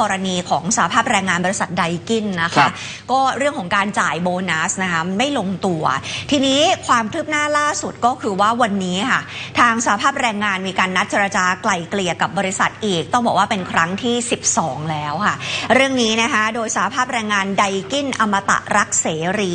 กรณีของสาภาพแรงงานบริษัทไดกินนะครัคะ บ ก็เรื่องของการจ่ายโบนัสนะคะไม่ลงตัว ทีนี้ความคืบหน้าล่าสุดก็คือว่าวันนี้ค่ะ ทางสาภาพแรงงานมีการนัดเจรจาไกล่เกลี่ยกับบริษัทอีก ต้องบอกว่าเป็นครั้งที่ 12 แล้วค่ะ เรื่องนี้นะคะ โดยสาภาพแรงงานไดกินอมตะรักเสรี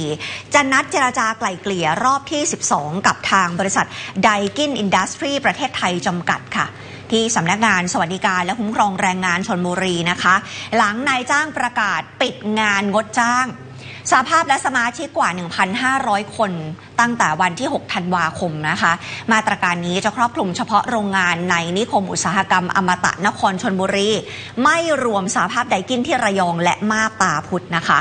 จะนัดเจรจาไกล่เกลี่ยรอบที่ 12 กับทางบริษัทไดกินอินดัสทรีประเทศไทยจำกัดค่ะ ที่สำนักงานสวัสดิการและคุ้มครองแรงงานชนบุรีนะคะหลังนายจ้างประกาศปิดงานงดจ้างสาภาพและสมาชิกกว่า 1,500 คน ตั้งแต่วันที่ 6 ธันวาคมนะคะ มาตรการนี้จะครอบคลุมเฉพาะโรงงานในนิคมอุตสาหกรรมอมตะนครชนบุรี ไม่รวมสาภาพไดกินที่ระยองและมาตาพุธนะคะ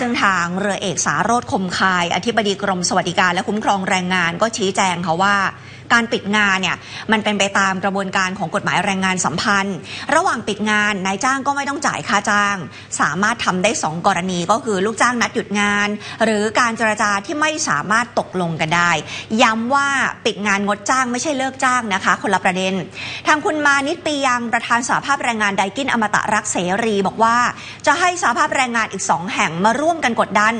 ซึ่งทางเรือเอกสารโรธคมคาย อธิบดีกรมสวัสดิการและคุ้มครองแรงงานก็ชี้แจงค่ะว่า การปิดงานเนี่ยมันเป็นไปตามกระบวนการของกฎหมายแรงงานสัมพันธ์ ระหว่างปิดงานนายจ้างก็ไม่ต้องจ่ายค่าจ้าง สามารถทำได้ 2 กรณีก็คือลูกจ้างนัดหยุดงาน หรือการเจรจาที่ไม่สามารถตกลงกันได้ ย้ำว่าปิดงานงดจ้างไม่ใช่เลิกจ้างนะคะ คนละประเด็น ทางคุณมานิตปียังประธานสาภาพแรงงานไดกินอมตะรักเสรีบอกว่า จะให้สาภาพแรงงานอีกสองแห่งมาร่วมกันกดดัน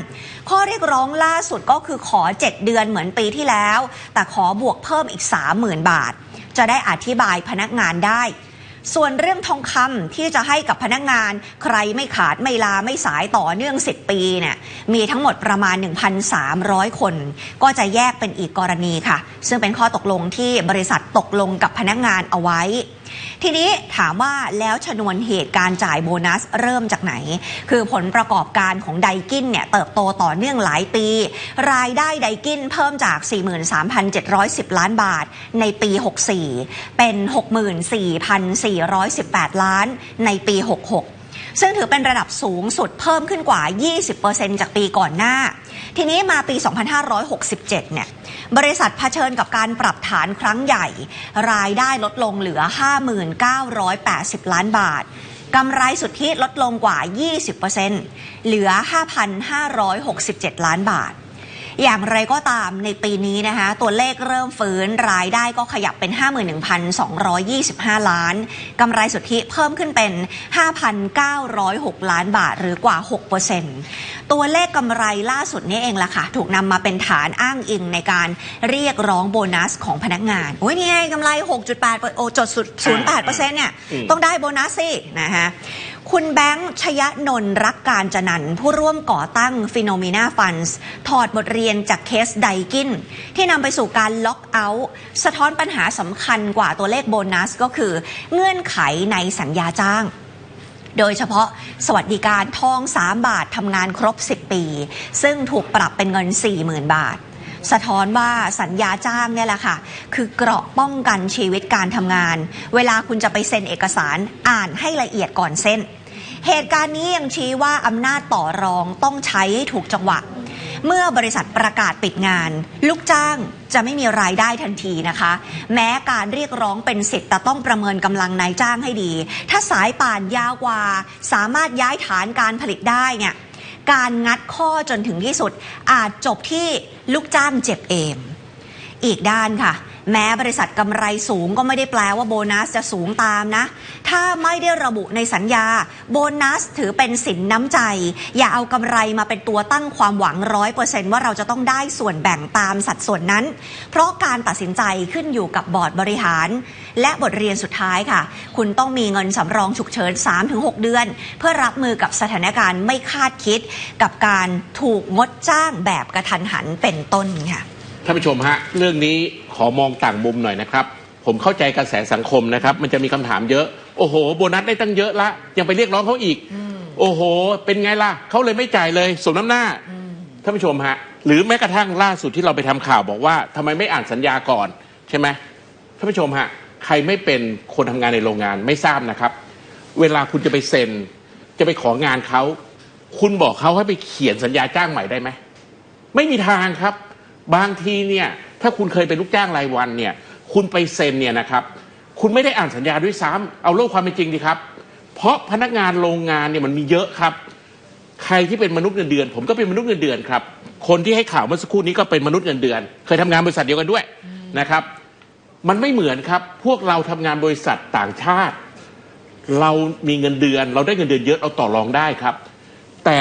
ข้อเรียกร้องล่าสุดก็คือขอ 7 เดือนเหมือนปีที่แล้ว แต่ขอบวกเพิ่มอีก30,000 บาท จะได้อธิบายพนักงานได้ ส่วนเรื่องทองคำที่จะให้กับพนักงาน ใครไม่ขาดไม่ลาไม่สายต่อเนื่อง 10 ปีเนี่ยมีทั้งหมดประมาณ 1,300 คน ก็จะแยกเป็นอีกกรณีค่ะ ซึ่งเป็นข้อตกลงที่บริษัทตกลงกับพนักงานเอาไว้ ทีนี้ถามว่าแล้วชนวนเหตุการจ่ายโบนัสเริ่มจากไหน คือผลประกอบการของไดกินเนี่ยเติบโตต่อเนื่องหลายปี รายได้ไดกินเพิ่มจาก 43,710 ล้านบาทในปี 64 เป็น 64,418 ล้านในปี 66 ซึ่งถือเป็นระดับสูงสุดเพิ่มขึ้นกว่า 20%จากปีก่อนหน้า ทีนี้มาปี 2567 เนี่ย บริษัทเผชิญกับการปรับฐานครั้งใหญ่ รายได้ลดลงเหลือ 5,980 ล้านบาทกำไรสุทธิลดลงกว่า 20%เหลือ 5,567 ล้านบาท อย่างไรก็ตามในปีนี้นะคะตัวเลขเริ่มฟื้นรายได้ก็ขยับเป็น 51,225 ล้านกำไรสุทธิเพิ่มขึ้นเป็น 5,906 ล้านบาท หรือกว่า 6%ตัวเลขกำไรล่าสุดนี้เองล่ะค่ะ ถูกนำมาเป็นฐานอ้างอิงในการเรียกร้องโบนัสของพนักงาน โอ้ยนี่ไงกำไร 6.8โอ้จด08%เนี่ยอืมต้องได้โบนัสสินะคะ คุณแบงค์ชยนนท์รักการจนันผู้ร่วมก่อตั้งฟิโน m ม n าฟันส์ถอดบทเรียนจากเคสไดกิน ที่นำไปสู่การล็อกเอาท์สะท้อนปัญหาสำคัญกว่าตัวเลขโบนัสก็คือ เงื่อนไขในสัญญาจ้าง โดยเฉพาะสวัสดิการทอง 3 บาททำงานครบ 10 ปี ซึ่งถูกปรับเป็นเงิน 40,000 บาท สะท้อนว่าสัญญาจ้างเนี่ยแหละค่ะ คือเกราะป้องกันชีวิตการทำงาน เวลาคุณจะไปเซ็นเอกสารอ่านให้ละเอียดก่อนเซ็นเหตุการณ์นี้ยังชี้ว่าอำนาจต่อรองต้องใช้ถูกจังหวะ เมื่อบริษัทประกาศปิดงาน ลูกจ้างจะไม่มีรายได้ทันทีนะคะ แม้การเรียกร้องเป็นสิทธิ์แต่ต้องประเมินกำลังนายจ้างให้ดี ถ้าสายป่านยาวกว่า สามารถย้ายฐานการผลิตได้เนี่ย การงัดข้อจนถึงที่สุด อาจจบที่ลูกจ้างเจ็บเอม อีกด้านค่ะ แม้บริษัทกำไรสูงก็ไม่ได้แปลว่าโบนัสจะสูงตามนะ ถ้าไม่ได้ระบุในสัญญา โบนัสถือเป็นสินน้ำใจ อย่าเอากำไรมาเป็นตัวตั้งความหวังร้อยเปอร์เซนต์ว่าเราจะต้องได้ส่วนแบ่งตามสัดส่วนนั้น เพราะการตัดสินใจขึ้นอยู่กับบอร์ดบริหาร และบทเรียนสุดท้ายค่ะ คุณต้องมีเงินสำรองฉุกเฉิน 3-6 เดือน เพื่อรับมือกับสถานการณ์ไม่คาดคิด กับการถูกงดจ้างแบบกระทันหันเป็นต้นค่ะ ท่านผู้ชมฮะเรื่องนี้ขอมองต่างมุมหน่อยนะครับ ผมเข้าใจกระแสสังคมนะครับ มันจะมีคำถามเยอะ โอ้โห โบนัสได้ตั้งเยอะละยังไปเรียกร้องเขาอีก โอ้โห เป็นไงล่ะเขาเลยไม่จ่ายเลยสมน้ำหน้าท่านผู้ชมฮะหรือแม้กระทั่งล่าสุดที่เราไปทำข่าวบอกว่าทำไมไม่อ่านสัญญาก่อนใช่ไหมท่านผู้ชมฮะใครไม่เป็นคนทำงานในโรงงานไม่ทราบนะครับ เวลาคุณจะไปเซ็น จะไปของานเขาคุณบอกเขาให้ไปเขียนสัญญาจ้างใหม่ได้ไหมไม่มีทางครับ บางทีเนี่ยถ้าคุณเคยเป็นลูกจ้างรายวันเนี่ยคุณไปเซ็นเนี่ยนะครับคุณไม่ได้อ่านสัญญาด้วยซ้ำเอาโลกความเป็นจริงดีครับ เพราะพนักงานโรงงานเนี่ยมันมีเยอะครับ ใครที่เป็นมนุษย์เงินเดือน ผมก็เป็นมนุษย์เงินเดือนครับ คนที่ให้ข่าวเมื่อสักครู่นี้ก็เป็นมนุษย์เงินเดือน เคยทำงานบริษัทเดียวกันด้วยนะครับ มันไม่เหมือนครับ พวกเราทำงานบริษัทต่างชาติ เรามีเงินเดือน เราได้เงินเดือนเยอะเราต่อรองได้ครับ แต่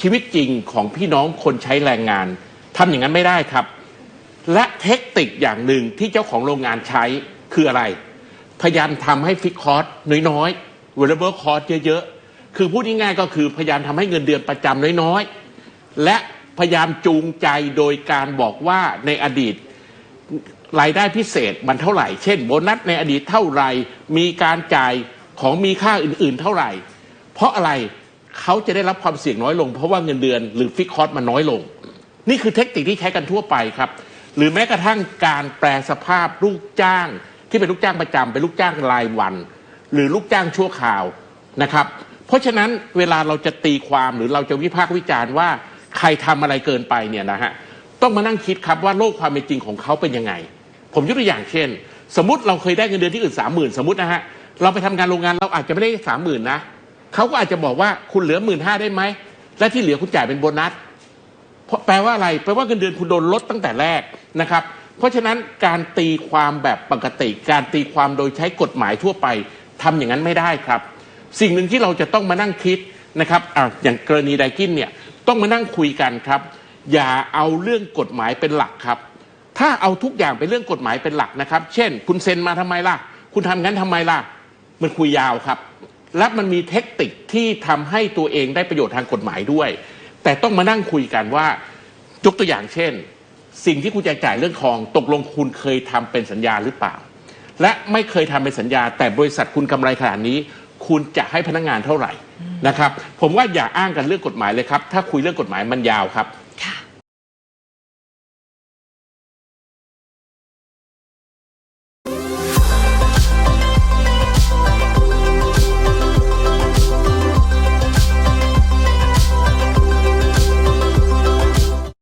ชีวิตจริงของพี่น้องคนใช้แรงงาน ทำอย่างนั้นไม่ได้ครับ และเทคนิคอย่างหนึ่งที่เจ้าของโรงงานใช้คืออะไร พยายามทำให้ฟิกคอร์สน้อยๆ variable cost เยอะๆ คือพูดง่ายๆก็คือพยายามทำให้เงินเดือนประจำน้อยๆ และพยายามจูงใจโดยการบอกว่าในอดีตรายได้พิเศษมันเท่าไหร่ เช่น โบนัสในอดีตเท่าไหร่ มีการจ่ายของมีค่าอื่นๆ เท่าไหร่ เพราะอะไรเขาจะได้รับความเสี่ยงน้อยลง เพราะว่าเงินเดือนหรือฟิกคอร์สมันน้อยลง นี่คือเทคนิคที่ใช้กันทั่วไปครับ หรือแม้กระทั่งการแปลสภาพลูกจ้าง ที่เป็นลูกจ้างประจำเป็นลูกจ้างรายวัน หรือลูกจ้างชั่วคราวนะครับ เพราะฉะนั้นเวลาเราจะตีความหรือเราจะวิพากษ์วิจารณ์ว่าใครทำอะไรเกินไปเนี่ยนะฮะต้องมานั่งคิดครับว่าโลกความเป็นจริงของเขาเป็นยังไง ผมยกตัวอย่างเช่น สมมติเราเคยได้เงินเดือนที่อื่นสามหมื่นสมมตินะฮะเราไปทำงานโรงงานเราอาจจะไม่ได้สามหมื่นนะเขาก็อาจจะบอกว่าคุณเหลือหมื่นห้าได้ไหมและที่เหลือคุณจ่ายเป็นโบนัส เพราะแปลว่าอะไรแปลว่าเงินเดือนคุณโดนลดตั้งแต่แรกนะครับ เพราะฉะนั้นการตีความแบบปกติ การตีความโดยใช้กฎหมายทั่วไปทำอย่างนั้นไม่ได้ครับ สิ่งหนึ่งที่เราจะต้องมานั่งคิดนะครับออย่างกรณีไดกินเนี่ยต้องมานั่งคุยกันครับ อย่าเอาเรื่องกฎหมายเป็นหลักครับ ถ้าเอาทุกอย่างเป็นเรื่องกฎหมายเป็นหลักนะครับ เช่น คุณเซ็นมาทำไมล่ะ คุณทำงั้นทำไมล่ะ มันคุยยาวครับ และมันมีเทคนิคที่ทำให้ตัวเองได้ประโยชน์ทางกฎหมายด้วย แต่ต้องมานั่งคุยกันว่ายกตัวอย่างเช่น สิ่งที่คุณจะจ่ายเรื่องทอง ตกลงคุณเคยทำเป็นสัญญาหรือเปล่า และไม่เคยทำเป็นสัญญา แต่บริษัทคุณกำไรขนาดนี้ คุณจะให้พนักงานเท่าไหร่นะครับ ผมว่าอย่าอ้างกันเรื่องกฎหมายเลยครับ ถ้าคุยเรื่องกฎหมายมันยาวครับ